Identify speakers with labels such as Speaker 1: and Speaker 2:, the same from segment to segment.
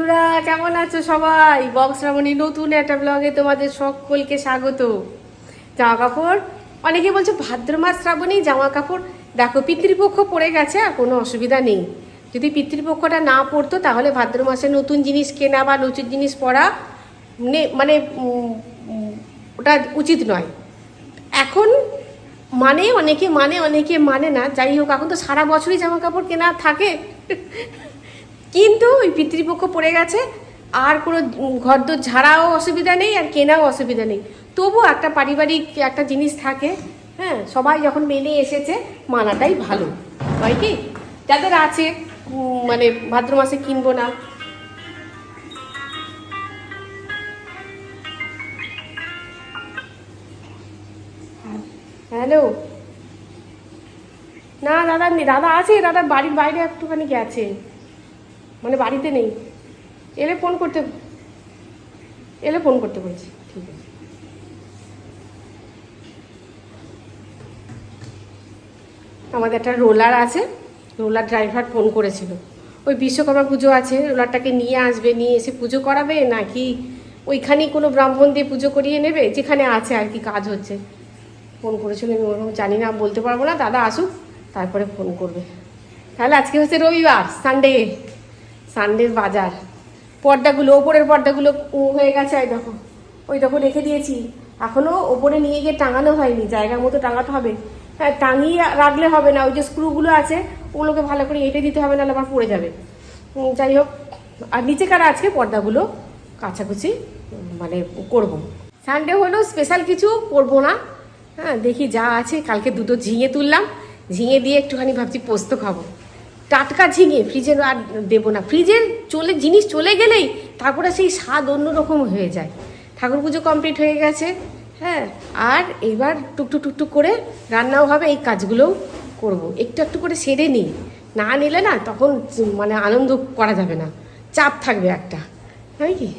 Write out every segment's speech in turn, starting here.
Speaker 1: বন্ধুরা, কেমন আছো সবাই? বক্স রামণী নতুন একটা ব্লগে তোমাদের সকলকে স্বাগত। জামা কাপড়? অনেকে বলছে ভাদ্র মাস শ্রাবণী, জামা কাপড়। দেখো, পিতৃপক্ষ পড়ে গেছে আর কোনো অসুবিধা নেই। যদি পিতৃপক্ষটা না পড়তো, তাহলে ভাদ্র মাসে নতুন জিনিস কেনা বা নতুন জিনিস পরা মানে ওটা উচিত নয়। এখন মানে অনেকে মানে অনেকে মানে না। যাই হোক, এখন তো সারা বছরই জামা কাপড় কেনা থাকে। কিন্তু ওই পিতৃপক্ষ পড়ে গেছে, আর কোনো ঘরদোর ঝাড়াও অসুবিধা নেই, আর কেনাও অসুবিধা নেই। তবু একটা পারিবারিক একটা জিনিস থাকে হ্যাঁ সবাই যখন মেনে এসেছে, মানাটাই ভালো। হয় কি? যাদের আছে মানে ভাদ্র মাসে কিনবো না। হ্যালো? না, দাদা দাদা আছে, দাদা বাড়ির বাইরে একটুখানি গেছে। মানে বাড়িতে নেই। এলে ফোন করতে, এলে ফোন করতে বলছি। ঠিক আছে। আমাদের একটা রোলার আছে রোলার ড্রাইভার ফোন করেছিল। ওই বিশ্বকর্মা পুজো আছে রোলারটাকে নিয়ে আসবে, নিয়ে এসে পুজো করাবে নাকি ওইখানেই কোনো ব্রাহ্মণ দিয়ে পুজো করিয়ে নেবে? যেখানে আছে আর কি কাজ হচ্ছে। ফোন করেছিল, আমি ওরকম জানি না বলতে পারব না, দাদা আসুক, তারপরে ফোন করবে। তাহলে আজকে হচ্ছে রবিবার সানডে সানডের বাজার। পর্দাগুলো, ওপরের পর্দাগুলো উম হয়ে গেছে ওই দেখো। ওই দেখো রেখে দিয়েছি। এখনও ওপরে নিয়ে গিয়ে টাঙানো হয়নি, জায়গার মতো টাঙাতে হবে। হ্যাঁ টাঙিয়ে রাখলে হবে না, ওই যে স্ক্রুগুলো আছে, ওগুলোকে ভালো করে এঁটে দিতে হবে, নাহলে আবার পড়ে যাবে। যাই হোক, আর নিচে কারা আজকে পর্দাগুলো কাছাকুচি মানে করব। সানডে হলেও স্পেশাল কিছু, করব না। হ্যাঁ দেখি যা আছে, কালকে দুটো ঝিঙে তুললাম। ঝিঙে দিয়ে একটুখানি ভাবছি পোস্ত খাব। টাটকা ঝিঙে ফ্রিজে আর দেবো না। ফ্রিজের চলে, জিনিস চলে গেলেই তারপরে সেই স্বাদ অন্যরকম হয়ে যায়। ঠাকুর পুজো কমপ্লিট হয়ে গেছে হ্যাঁ। আর এবার টুকটুক টুকটুক করে রান্নাও হবে, এই কাজগুলোও করব। একটু একটু করে সেরে নিই। না নিলে না তখন মানে আনন্দ করা যাবে না। চাপ থাকবে একটা। হয় কি?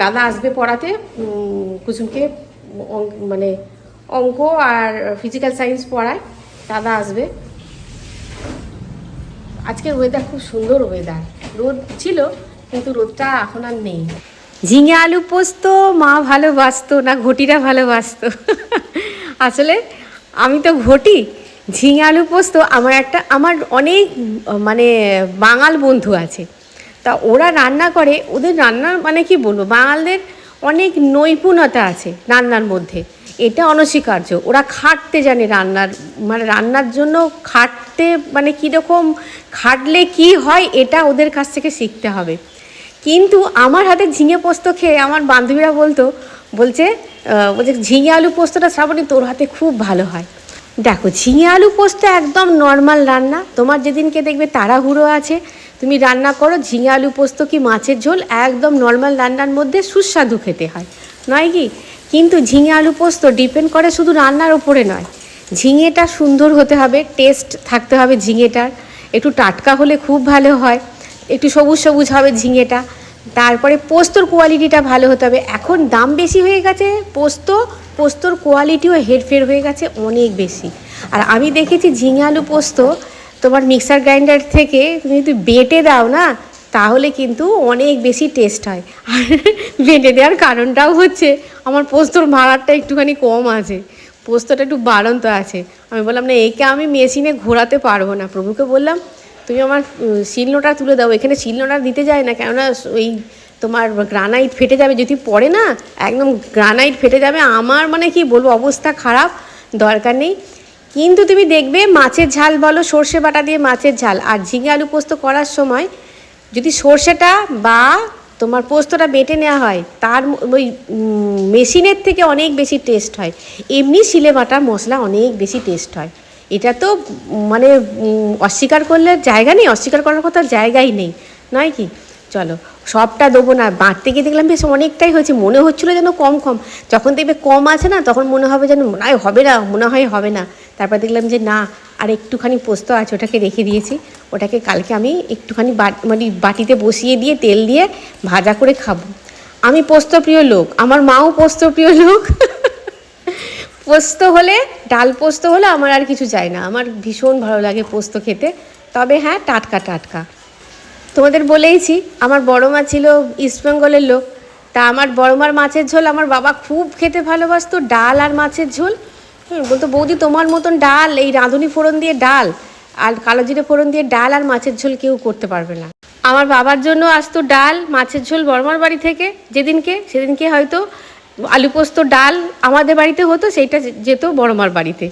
Speaker 1: দাদা আসবে পড়াতে কুসুমকে মানে অঙ্ক আর ফিজিক্যাল সায়েন্স পড়ায়। দাদা আসবে। আজকের ওয়েদার খুব সুন্দর ওয়েদার রোদ ছিল, কিন্তু রোদটা এখন আর নেই। ঝিঙে আলু পোস্ত, মা ভালোবাসতো না ঘটিরা ভালোবাসতো। আসলে আমি তো ঘটি, ঝিঙে আলু পোস্ত, আমার একটা, আমার অনেক মানে বাঙাল বন্ধু আছে। তা ওরা রান্না করে, ওদের রান্নার মানে কি বলব? বাঙালদের অনেক নৈপুণ্যতা আছে রান্নার মধ্যে। এটা অনস্বীকার্য। ওরা খাটতে জানে রান্নার মানে রান্নার জন্য খাটতে মানে কীরকম, খাটলে কি হয় এটা ওদের কাছ থেকে শিখতে হবে। কিন্তু আমার হাতে ঝিঙে পোস্ত খেয়ে আমার বান্ধবীরা বলতো, বলছে বলছে, ঝিঙে আলু পোস্তটা শ্রাবণী, তোর হাতে খুব ভালো হয়। দেখো, ঝিঙে আলু পোস্ত একদম নর্মাল রান্না। তোমার যেদিনকে দেখবে তাড়াহুড়ো আছে, তুমি রান্না করো, ঝিঙে আলু পোস্ত কি মাছের ঝোল, একদম নর্মাল রান্নার মধ্যে সুস্বাদু খেতে হয়। নয় কি? কিন্তু ঝিঙে আলু পোস্ত ডিপেন্ড করে শুধু রান্নার ওপরে নয়। ঝিঙেটা সুন্দর হতে হবে টেস্ট থাকতে হবে ঝিঙেটার। একটু টাটকা হলে খুব ভালো হয়, একটু সবুজ সবুজ হবে ঝিঙেটা। তারপরে পোস্তর কোয়ালিটিটা ভালো হতে হবে। এখন দাম বেশি হয়ে গেছে, পোস্ত, পোস্তর কোয়ালিটিও হেরফের হয়ে গেছে অনেক বেশি। আর আমি দেখেছি ঝিঙে আলু পোস্ত তোমার মিক্সার গ্রাইন্ডার থেকে তুমি যদি বেটে দাও না তাহলে কিন্তু অনেক বেশি টেস্ট হয়। আর বেটে দেওয়ার কারণটাও হচ্ছে, আমার পোস্তর ভাড়াটা একটুখানি কম আছে, পোস্তটা একটু বাড়ন্ত আছে। আমি বললাম, না, একে আমি মেশিনে ঘোরাতে পারব না। প্রভুকে বললাম, তুমি আমার শিলনোটা তুলে দাও। এখানে শিলনোটা দিতে যায় না, কেননা ওই তোমার গ্রানাইট ফেটে যাবে। যদি পড়ে না, একদম গ্রানাইট ফেটে যাবে। আমার মানে কি বলব, অবস্থা খারাপ, দরকার নেই। কিন্তু তুমি দেখবে মাছের ঝাল বলো, সর্ষে বাটা দিয়ে মাছের ঝাল। আর ঝিঙে আলু পোস্ত করার সময় যদি সর্ষেটা বা তোমার পোস্তটা বেটে নেওয়া হয়, তার ওই মেশিনের থেকে অনেক বেশি টেস্ট হয়। এমনি শিলে বাটা মশলা অনেক বেশি টেস্ট হয়। এটা তো মানে অস্বীকার করলে জায়গা নেই, অস্বীকার করার কথা জায়গাই নেই। নয় কি? চলো, সবটা দেবো না। বাড়তে গিয়ে দেখলাম বেশ অনেকটাই হয়েছে। মনে হচ্ছিল যেন কম কম। যখন দেখবে কম আছে না, তখন মনে হবে যেন মনে হয় হবে না, মনে হয় হবে না। তারপর দেখলাম যে না আর একটুখানি পোস্ত আছে, ওটাকে রেখে দিয়েছি। ওটাকে কালকে আমি একটুখানি মানে বাটিতে বসিয়ে দিয়ে তেল দিয়ে ভাজা করে খাব। আমি পোস্ত প্রিয় লোক, আমার মাও পোস্ত প্রিয় লোক। পোস্ত হলে, ডাল পোস্ত হলে আমার আর কিছু চাই না। আমার ভীষণ ভালো লাগে পোস্ত খেতে। তবে হ্যাঁ টাটকা টাটকা। তোমাদের বলেইছি, আমার বড় মা ছিল ইস্টবেঙ্গলের লোক। তা আমার বড় মার মাছের ঝোল আমার বাবা খুব খেতে ভালোবাসতো, ডাল আর মাছের ঝোল। হুম, বলতো বৌদি তোমার মতন ডাল এই রাঁধুনি ফোড়ন দিয়ে ডাল আর কালো জিরে ফোড়ন দিয়ে ডাল আর মাছের ঝোল কেউ করতে পারবে না। আমার বাবার জন্য আসতো ডাল মাছের ঝোল বর্মার বাড়ি থেকে যেদিনকে সেদিনকে হয়তো আলু পোস্ত ডাল আমাদের বাড়িতে হতো সেইটা যেত বড়মার বাড়িতে।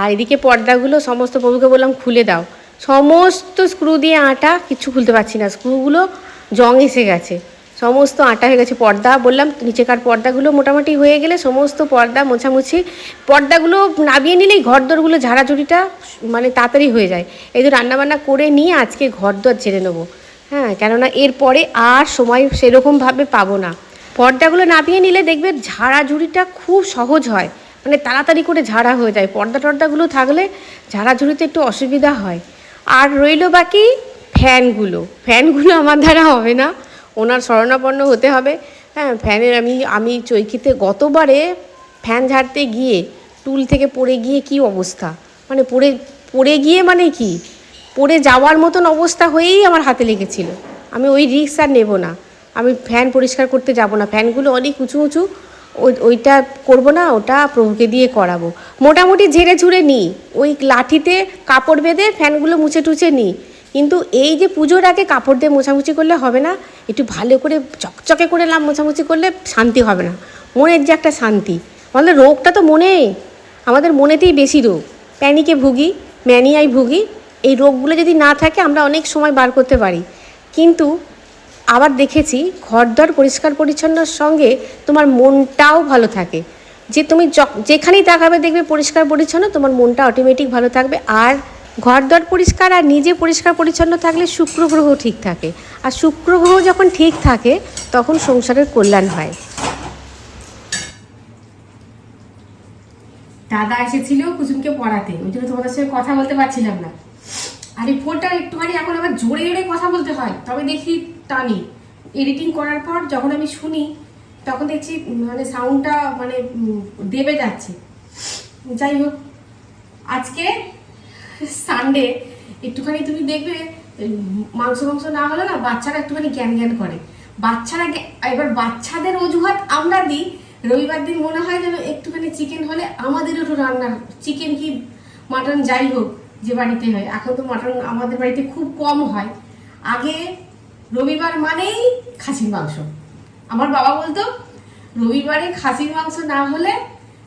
Speaker 1: আর এদিকে পর্দাগুলো সমস্ত প্রভুকে বললাম খুলে দাও। সমস্ত স্ক্রু দিয়ে আটা কিছু খুলতে পারছি না। স্ক্রুগুলো জং এসে গেছে। সমস্ত আটা হয়ে গেছে, পর্দা। বললাম, নিচেকার পর্দাগুলো মোটামুটি হয়ে গেলে সমস্ত পর্দা মোছামুছি। পর্দাগুলো নামিয়ে নিলেই ঘরদোরগুলো, ঝাড়াঝুড়িটা মানে তাড়াতাড়ি হয়ে যায়। এই তো রান্নাবান্না করে নিয়ে আজকে ঘরদোর ছেড়ে নেব। হ্যাঁ কেননা এরপরে আর সময় সেরকমভাবে পাবো না। পর্দাগুলো নামিয়ে নিলে দেখবে ঝাড়াঝুড়িটা খুব সহজ হয়। মানে তাড়াতাড়ি করে ঝাড়া হয়ে যায়। পর্দা টর্দাগুলো থাকলে ঝাড়াঝুড়িতে একটু অসুবিধা হয়। আর রইল বাকি ফ্যানগুলো। ফ্যানগুলো আমার দ্বারা হবে না। ওনার শরণাপন্ন হতে হবে। হ্যাঁ ফ্যানের আমি আমি চৈকিতে গতবারে ফ্যান ঝাড়তে গিয়ে, টুল থেকে পড়ে গিয়ে কি অবস্থা? মানে পড়ে পড়ে গিয়ে মানে কি? পড়ে যাওয়ার মতন অবস্থা হয়েই আমার হাতে লেগেছিল। আমি ওই রিক্স আর নেব না। আমি ফ্যান পরিষ্কার করতে যাব না। ফ্যানগুলো অনেক উঁচু উঁচু ওই ওইটা করব না, ওটা প্রভুকে দিয়ে করাবো। মোটামুটি ঝেড়ে ঝুড়ে নিই। ওই লাঠিতে কাপড় বেঁধে ফ্যানগুলো মুছে টুছে নিই। কিন্তু এই যে পুজোর আগে কাপড় দিয়ে মোছামুছি করলে হবে না, একটু ভালো করে চকচকে করে লাভ মোছামুছি করলে শান্তি হবে না। মনের যে একটা শান্তি। আমাদের রোগটা তো মনে আমাদের মনেতেই বেশি রোগ। প্যানিকে ভুগি, ম্যানিয়ায় ভুগি, এই রোগগুলো যদি না থাকে আমরা অনেক সময় বার করতে পারি। কিন্তু আবার দেখেছি, ঘরদর পরিষ্কার পরিচ্ছন্নর সঙ্গে তোমার মনটাও ভালো থাকে। যে তুমি যখ- যেখানেই তাকাবে দেখবে পরিষ্কার পরিচ্ছন্ন, তোমার মনটা অটোমেটিক ভালো থাকবে। আর ঘরদর পরিষ্কার আর নিজে পরিষ্কার পরিচ্ছন্ন থাকলে শুক্র গ্রহ ঠিক থাকে। আর শুক্র গ্রহ যখন ঠিক থাকে, তখন সংসারের কল্যাণ হয়। দাদা এসেছিল কুসুমকে পড়াতে। ওই জন্য তোমাদের সঙ্গে কথা বলতে পারছিলাম না। আর ফোনটা একটুখানি এখন আবার জোরে জোরে কথা বলতে হয়। তবে দেখি টানি। এডিটিং করার পর যখন আমি শুনি, তখন দেখছি মানে সাউন্ডটা মানে দেবে যাচ্ছে। যাই হোক, আজকে সানডে একটুখানি তুমি দেখবে মাংস মাংস না হলে না বাচ্চারা একটুখানি জ্ঞান জ্ঞান করে। বাচ্চারা এবার বাচ্চাদের অজুহাত আমরা দিই, রবিবার দিন মনে হয় যেন একটুখানি চিকেন হলে আমাদেরও একটু রান্নার চিকেন কি মাটন যাই হোক যে বাড়িতে হয়। এখন তো মাটন আমাদের বাড়িতে খুব কম হয়। আগে রবিবার মানেই খাসির মাংস। আমার বাবা বলতো, রবিবারে খাসির মাংস না হলে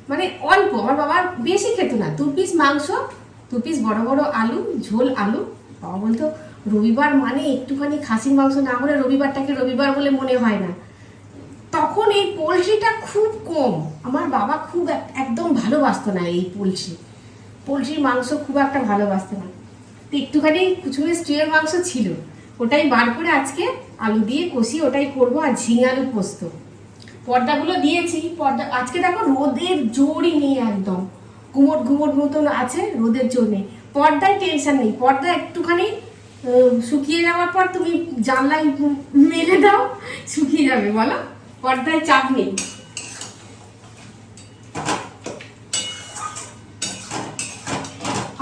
Speaker 1: মানে অল্প। আমার বাবা বেশি খেত না। দু পিস মাংস দু পিস বড় বড় আলু, ঝোল আলু। বাবা বলতো, রবিবার মানে একটুখানি খাসির মাংস না হলে রবিবারটাকে রবিবার বলে মনে হয় না। তখন এই পোলট্রিটা খুব কম। আমার বাবা খুব এক- একদম ভালোবাসতো না এই পোলট্রি। পোলট্রির মাংস খুব একটা ভালোবাসতো না। তো একটুখানি কুচুমের স্টিলের মাংস ছিল। ওটাই বার করে আজকে আলু দিয়ে কষি ওটাই করব আর ঝিঙে আলু পোস্ত। পর্দাগুলো দিয়েছি। পর্দা, আজকে দেখো রোদের জোরই নেই একদম। ঘুমট ঘুমট মতন আছে, রোদের জন্যে। পর্দায় টেনশন নেই, পর্দা একটুখানি শুকিয়ে যাওয়ার পর তুমি জানলায় মেলে দাও, শুকিয়ে যাবে, বলো? পর্দায় চাপ নেই।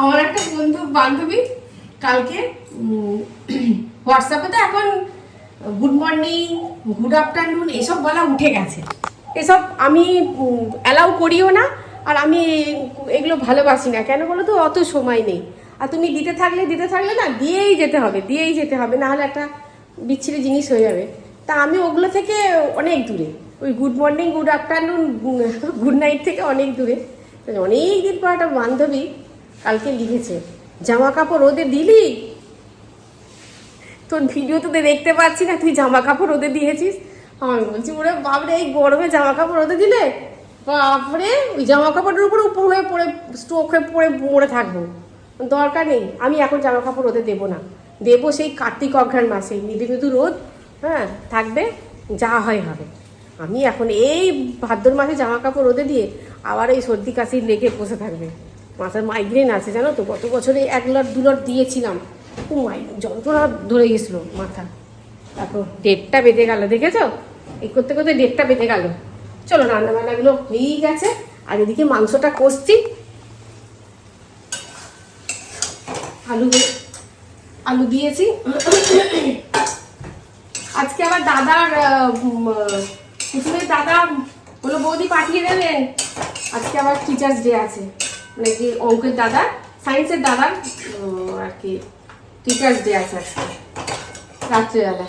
Speaker 1: আমার একটা বন্ধু, বান্ধবী, কালকে হোয়াটসঅ্যাপে তো এখন গুড মর্নিং, গুড আফটারনুন, এসব বলা উঠে গেছে। এসব আমি অ্যালাউ করিও না। আর আমি এগুলো ভালোবাসি না। কেন বলো তো? অত সময় নেই। আর তুমি দিতে থাকলে দিতে থাকলে না, দিয়েই যেতে হবে, দিয়েই যেতে হবে না হলে একটা বিচ্ছিরি জিনিস হয়ে যাবে। তা আমি ওগুলো থেকে অনেক দূরে। ওই good morning good afternoon good night থেকে অনেক দূরে। অনেক দিন পর একটা বান্ধবী কালকে লিখেছে জামা কাপড় রোদে দিলি? তোর ভিডিও তো দেখতে পাচ্ছি না, তুই জামা কাপড় রোদে দিয়েছিস? আমি বলছি, ওরে বাপরে, এই গরমে জামা কাপড় রোদে দিলে? বাপরে, ওই জামা কাপড়ের উপর উপর হয়ে পড়ে স্ট্রোক হয়ে পড়ে মরে থাকব। দরকার নেই, আমি এখন জামা কাপড় রোদে দেবো না। দেবো সেই কার্তিক অঘ্রাণ মাসে মৃদু মৃদু রোদ হ্যাঁ থাকবে, যা হয় হবে। আমি এখন এই ভাদ্র মাসে জামা কাপড় রোদে দিয়ে আবার এই সর্দি কাশি লেগে বসে থাকবে। মাথার মাইগ্রেন আছে, জানো তো? গত বছরে এক লট, দু লট দিয়েছিলাম। খুব মাই, যন্ত্রণা ধরে গেছিল মাথা। তারপর ডেটটা বেঁধে গেল, দেখেছ? এই করতে করতে ডেটটা বেঁধে গেল। চলো রান্না বান্নাগুলো হয়েই গেছে। আর এদিকে মাংসটা কষছি। আলু আলু দিয়েছি। আজকে আমার দাদার কুসুমের দাদা বলো বৌদি পাঠিয়ে দেবেন। আজকে আবার টিচার্স ডে আছে। মানে কি অঙ্কের দাদা সায়েন্সের উম, আর কি টিচার্স ডে আছে আজকে রাত্রেবেলা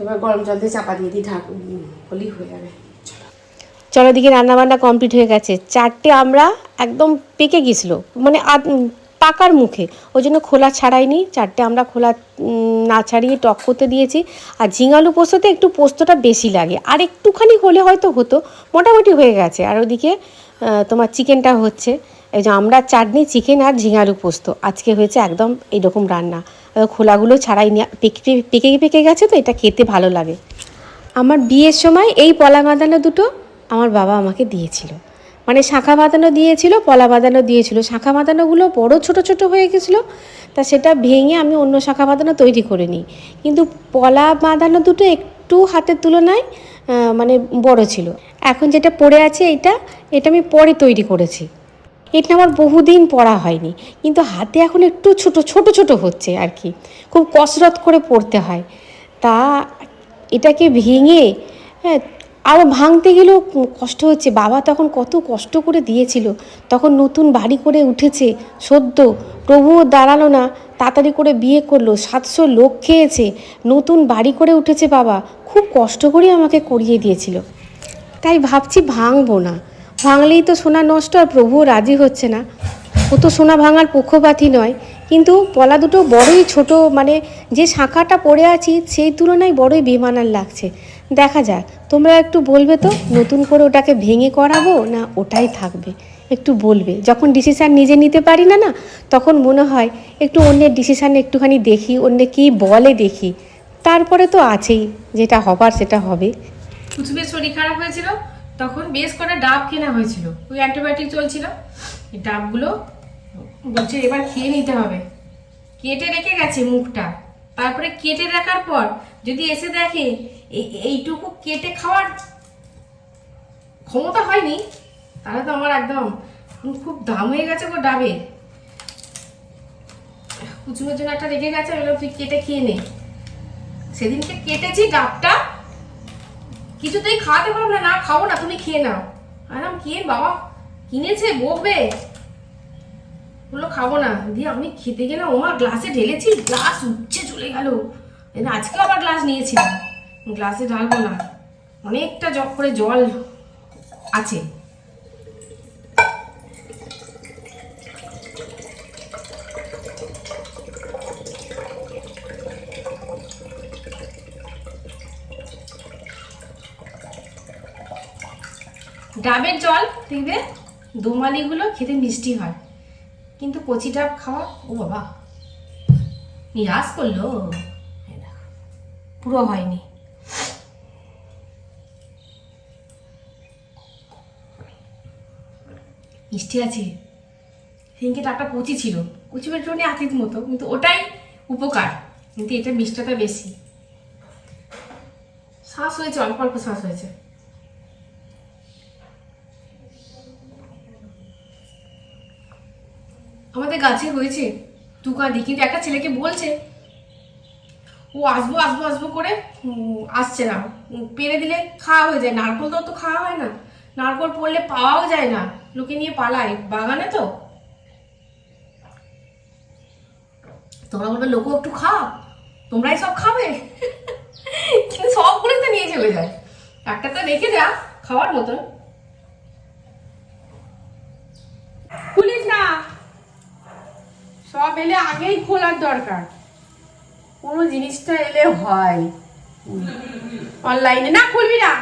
Speaker 1: এবার গরম জল দিয়ে চাপা দিয়ে দিই, ঢাক হয়ে যাবে। চলো দিকে রান্নাবান্না কমপ্লিট হয়ে গেছে। চারটে আমরা একদম পেকে গেছিল মানে পাকার মুখে। ওই জন্য খোলা ছাড়াইনি, চারটে আমরা খোলা না ছাড়িয়ে টক করতে দিয়েছি। আর ঝিঙালু পোস্ততে একটু পোস্তটা বেশি লাগে। আর একটুখানি হলে হয়তো হতো, মোটামুটি হয়ে গেছে। আর ওদিকে তোমার চিকেনটা হচ্ছে, এই যে আমরা চাটনি, চিকেন আর ঝিঙালু পোস্ত। আজকে হয়েছে একদম এইরকম রান্না। খোলাগুলো ছাড়াই পেকে পেকে পেকে গেছে তো, এটা খেতে ভালো লাগে। আমার বিয়ের সময় এই পলা বাঁধানো দুটো আমার বাবা আমাকে দিয়েছিল। মানে শাঁখা বাঁধানো দিয়েছিল, পলা বাঁধানো দিয়েছিল। শাঁখা বাঁধানোগুলো বড়, ছোট ছোট হয়ে গেছিল, তা সেটা ভেঙে আমি অন্য শাঁখা বাঁধানো তৈরি করে নিই। কিন্তু পলা বাঁধানো দুটো একটু হাতের তুলনায় মানে বড় ছিল। এখন যেটা পড়ে আছে এটা এটা আমি পরে তৈরি করেছি। এটা আমার বহুদিন পড়া হয়নি, কিন্তু হাতে এখন একটু ছোট ছোট ছোট হচ্ছে আর কি। খুব কসরত করে পড়তে হয়। তা এটাকে ভেঙে হ্যাঁ আরও ভাঙতে গেলেও কষ্ট হচ্ছে। বাবা তখন কত কষ্ট করে দিয়েছিল। তখন নতুন বাড়ি করে উঠেছে, সদ্য। প্রভুও দাঁড়াল না, তাড়াতাড়ি করে বিয়ে করল, সাতশো লোক খেয়েছে। নতুন বাড়ি করে উঠেছে বাবা। খুব কষ্ট করে আমাকে করিয়ে দিয়েছিল। তাই ভাবছি ভাঙবো না। ভাঙলেই তো সোনা নষ্ট আর প্রভুও রাজি হচ্ছে না। ও তো সোনা ভাঙার পক্ষপাতই নয়। কিন্তু পলা দুটো বড়ই ছোট মানে যে শাঁখাটা পড়ে আছি সেই তুলনায় বড়ই বেমানার লাগছে। দেখা যাক, তোমরা একটু বলবে তো, নতুন করে ওটাকে ভেঙে করাবো না ওটাই থাকবে? একটু বলবে, যখন ডিসিশান নিজে নিতে পারি না না, তখন মনে হয় একটু অন্যের ডিসিশান একটুখানি দেখি, অন্যে কী বলে দেখি। তারপরে তো আছেই, যেটা হবার সেটা হবে। শরীর খারাপ হয়েছিল? তখন বেশ করে ডাব কেনা হয়েছিল। ওই অ্যান্টিবায়োটিক চলছিল। এই ডাবগুলো বলছে এবার খেয়ে নিতে হবে। কেটে রেখে গেছে মুখটা। তারপরে কেটে রাখার পর যদি এসে দেখে এই এইটুকু কেটে খাওয়ার ক্ষমতা হয়নি, তাহলে তো আমার একদম খুব দাম হয়ে গেছে গো ডাবে। কুচুমের জন্য একটা রেখে গেছে, আমি তুই কেটে খেয়ে নে। সেদিনকে কেটেছি ডাবটা। কিছুতেই খাওয়াতে পারব না না খাব না, তুমি খেয়ে নাও। আরাম কে বাবা, কিনেছে, বকবে। বলল, খাব না। দিয়ে আমি খেতে গেলাম ওমা, গ্লাসে ঢেলেছি, গ্লাস উচ্ছে চলে গেল। আজকে আবার গ্লাস নিয়েছিলাম গ্লাসে ঢালবো না। অনেকটা জক করে জল আছে। ডাবের জল দেখবে দোমালিগুলো খেতে মিষ্টি হয়। কিন্তু কচি ডাব খাওয়া, ও বাবা, নিরাশ করল। পুরো হয়নি। মিষ্টি আছে। সেদিনকে ডাবটা কচি ছিল। কচি বেটরনি আতির মতো, কিন্তু ওটাই উপকার। কিন্তু এটা মিষ্টিটা বেশি। শ্বাস হয়েছে, অল্প অল্প শ্বাস হয়েছে। আমাদের গাছে হয়েছে। টুকাদি কিন্তু একটা ছেলেকে বলছে, ও আসব আসব আসব করে আসছে না। পেরে দিলে খাওয়া হয়ে যায়। নারকল তো অত খাওয়া হয় না। নারকল পড়লে পাওয়াও যায় না। লোকে নিয়ে পালায়। বাগানে তো। তোমরা বলবে, লোকও একটু খাও। তোমরাই সব খাবে। কিন্তু সবগুলো তো নিয়ে চলে যায়। একটা তো রেখে যা খাওয়ার মতন খুলিস না। সব এলে আগেই খোলার দরকার। কোনো জিনিসটা এলে হয়। অনলাইনে। না, খুলবি না।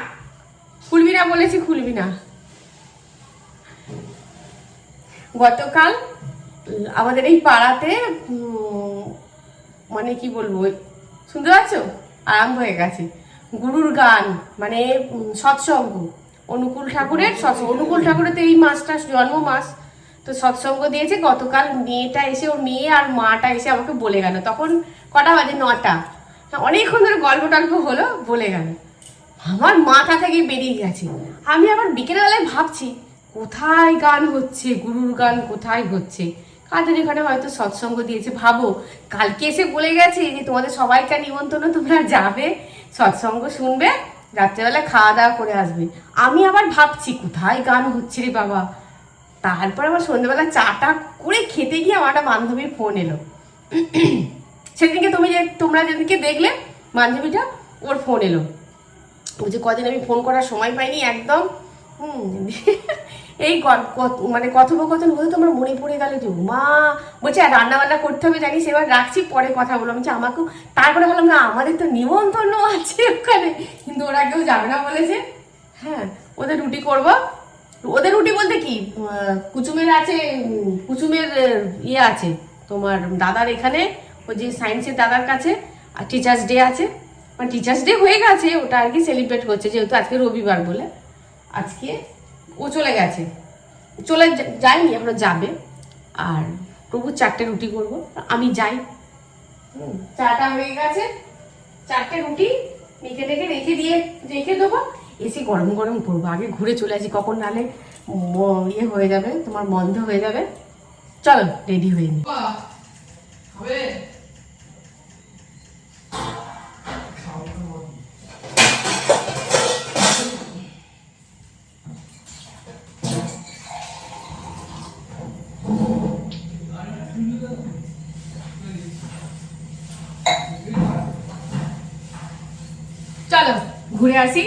Speaker 1: খুলবি না বলেছি, খুলবি না। গতকাল আমাদের এই পাড়াতে মানে কি বলব শুনতে পাচ্ছ? আরম্ভ হয়ে গেছে। গুরুর গান মানে সৎসঙ্গ। অনুকূল ঠাকুরের সৎসঙ্গ। অনুকূল ঠাকুরের তো এই মাসটা জন্ম মাস তো সৎসঙ্গ দিয়েছে, গতকাল মেয়েটা এসে, ওর মেয়ে আর মাটা এসে আমাকে বলে গেল। তখন কটা বাজে? নটা। অনেকক্ষণ ধরে গল্প টল্প হলো, বলে গেল, আমার মাথা থেকে বেরিয়ে গেছে। আমি আবার বিকেলবেলায় ভাবছি, কোথায় গান হচ্ছে? গুরুর গান কোথায় হচ্ছে? কাদের এখানে হয়তো সৎসঙ্গ দিয়েছে? ভাবো, কালকে এসে বলে গেছে যে তোমাদের সবাইকে নিমন্ত্রণ, তোমরা যাবে, সৎসঙ্গ শুনবে রাত্রেবেলা খাওয়া দাওয়া করে আসবে। আমি আবার ভাবছি, কোথায় গান হচ্ছে রে বাবা? তারপর আবার সন্ধ্যেবেলা চাটা করে খেতে গিয়ে আমার একটা বান্ধবীর ফোন এলো। সেদিনকে তুমি যে, তোমরা যেদিনকে দেখলে বান্ধবীটা, ওর ফোন এলো। বলছে কদিন আমি ফোন করার সময় পাইনি, একদম এই মানে কথোপকথন হতে তোমার মনে পড়ে গেল যে মা বলছে রান্না বান্না করতে হবে জানিস, এবার রাখছি, পরে কথা বললাম যে আমাকেও, তারপরে বললাম না, আমাদের তো নিমন্ত্রণ আছে ওখানে। কিন্তু ওরা কেউ যাবে না বলেছে। হ্যাঁ ওদের রুটি করব। ওদের রুটি বলতে কি? কুচুমের আছে কুচুমের ইয়ে আছে। তোমার দাদার এখানে, ওই যে সায়েন্সের দাদার কাছে, আর টিচার্স ডে আছে। মানে টিচার্স ডে হয়ে গেছে, ওটা আর কি সেলিব্রেট করছে যেহেতু আজকে রবিবার বলে। আজকে ও চলে গেছে। চলে যায়নি, এখনও যাবে। আর প্রভু চারটে রুটি করব, আমি যাই। চাটা হয়ে গেছে। চারটে রুটি মেখে রেখে রেখে দিয়ে, রেখে দেবো। এসে গরম গরম করব আগে ঘুরে চলে আসি কখন নালে ইয়ে হয়ে যাবে তোমার বন্ধ হয়ে যাবে। চলো রেডি হয়ে নি। চলো ঘুরে আসি।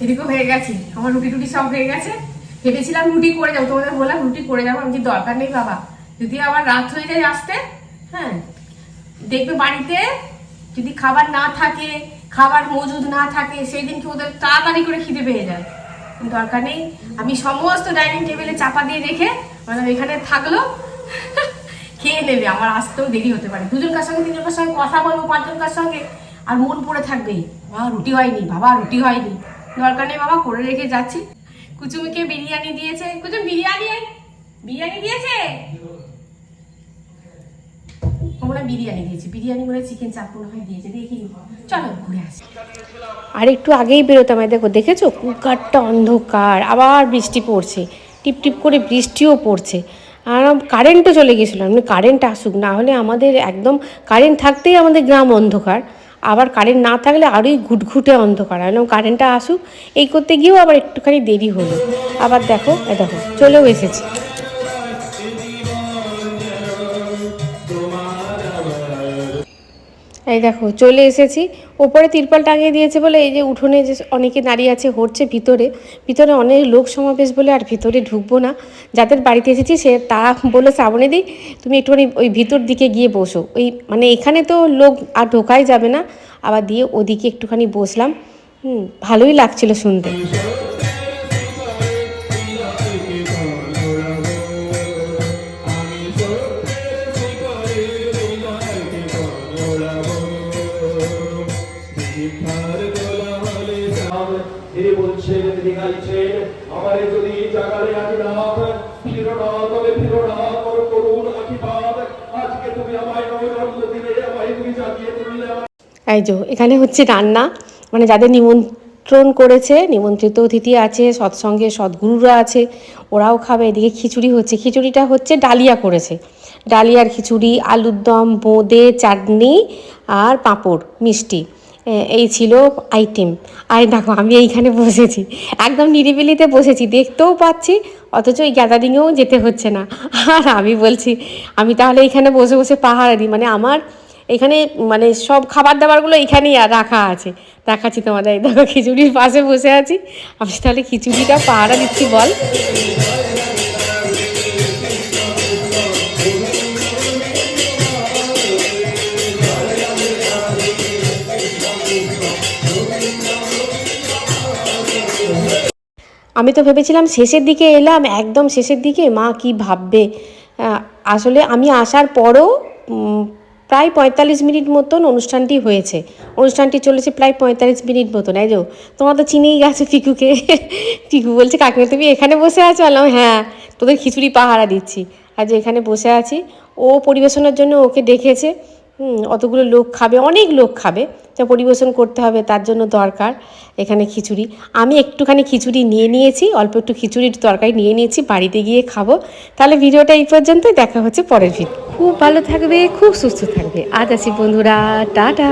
Speaker 1: এদিকেও হয়ে গেছে। আমার রুটি টুটি সব হয়ে গেছে। ভেবেছিলাম রুটি করে যাব। তোমাদের বললাম রুটি করে যাব। আমি দরকার নেই বাবা। যদি আবার রাত হয়ে যায় আসতে হ্যাঁ দেখবে বাড়িতে যদি খাবার না থাকে, খাবার মজুদ না থাকে, সেই দিন কি ওদের তাড়াতাড়ি করে খিদে পেয়ে যায়? দরকার নেই। আমি সমস্ত ডাইনিং টেবিলে চাপা দিয়ে রেখে মানে এখানে থাকল। খেয়ে নেবে। আমার আসতেও দেরি হতে পারে। দুজনকার সঙ্গে, তিনজনকার সঙ্গে কথা বলব, পাঁচজনকার সঙ্গে। আর মন পড়ে থাকবে বাবা রুটি হয়নি। বাবা, রুটি হয়নি। দরকার নেই বাবা, করে রেখে যাচ্ছি। কুচুমিকে বিরিয়ানি দিয়েছে। কুচুম, বিরিয়ানি? বিরিয়ানি দিয়েছে? আমরা বিরিয়ানি দিয়েছি। বিরিয়ানি করে চিকেন চাপ মনে দিয়েছে। দেখিনি চলো আর একটু আগেই বেরোতাম দেখো, দেখেছ? কুকারটা অন্ধকার। আবার বৃষ্টি পড়ছে। টিপ টিপ করে বৃষ্টিও পড়ছে। আর কারেন্টও চলে গেছিল আমি কারেন্ট আসুক। না হলে আমাদের একদম কারেন্ট থাকতেই আমাদের গ্রাম অন্ধকার। আবার কারেন্ট না থাকলে আরোই ঘুটঘুটে অন্ধকার আর কারেন্টটা আসুক, এই করতে গিয়েও আবার একটুখানি দেরি হলো। আবার দেখো দেখো, চলেও এসেছি। এই দেখো, চলে এসেছি। ওপরে তিরপাল টাঙিয়ে দিয়েছে বলে এই যে উঠোনে যে অনেকে দাঁড়িয়ে আছে, হচ্ছে ভিতরে। ভিতরে অনেক লোক সমাবেশ বলে আর ভিতরে ঢুকবো না। যাদের বাড়িতে এসেছি, সে তারা বলে শ্রাবণে দিই, তুমি একটুখানি ওই ভিতর দিকে গিয়ে বসো। ওই মানে এখানে তো লোক আর ঢোকাই যাবে না। আবার দিয়ে ওদিকে একটুখানি বসলাম। হুম, ভালোই লাগছিল শুনতে। যো এখানে হচ্ছে রান্না। মানে যাদের নিমন্ত্রণ করেছে, নিমন্ত্রিত অতিথি আছে, সৎসঙ্গে সদ্গুরুরা আছে, ওরাও খাবে। এদিকে খিচুড়ি হচ্ছে। খিচুড়িটা হচ্ছে ডালিয়া করেছে। ডালিয়ার খিচুড়ি, আলুর দম বোঁদে চাটনি আর পাঁপড়, মিষ্টি। এই ছিল আইটেম আর দেখো, আমি এইখানে বসেছি। একদম নিরিবিলিতে বসেছি। দেখতেও পাচ্ছি, অথচ এই গ্যাদারিংয়েও যেতে হচ্ছে না। আর আমি বলছি, আমি তাহলে এইখানে বসে বসে পাহারা দিই। মানে আমার এখানে মানে সব খাবার দাবারগুলো এখানেই রাখা আছে। দেখাচ্ছি তোমাদের দেখো খিচুড়ির পাশে বসে আছি। আমি তাহলে খিচুড়িটা পাহারা দিচ্ছি, বল। আমি তো ভেবেছিলাম শেষের দিকে এলাম, একদম শেষের দিকে, মা কি ভাববে? আসলে আমি আসার পরও প্রায় পঁয়তাল্লিশ মিনিট মতন অনুষ্ঠানটি হয়েছে। অনুষ্ঠানটি চলেছে প্রায় পঁয়তাল্লিশ মিনিট মতন এই যো তোমার তো চিনেই গেছো পিকুকে। পিকু বলছে কাকিমা তুমি এখানে বসে আছো? বললাম হ্যাঁ তোদের খিচুড়ি পাহারা দিচ্ছি। আর যে এখানে বসে আছি, ও পরিবেশনের জন্য ওকে ডেকেছে হুম, অতগুলো লোক খাবে, অনেক লোক খাবে। যা পরিবেশন করতে হবে, তার জন্য দরকার এখানে খিচুড়ি। আমি একটুখানি খিচুড়ি নিয়ে নিয়েছি, অল্প একটু খিচুড়ির তরকারি নিয়ে নিয়েছি, বাড়িতে গিয়ে খাব। তাহলে ভিডিওটা এই পর্যন্তই, দেখা হচ্ছে পরের ভিডিও। খুব ভালো থাকবে, খুব সুস্থ থাকবে। আজ আছি বন্ধুরা, টাটা।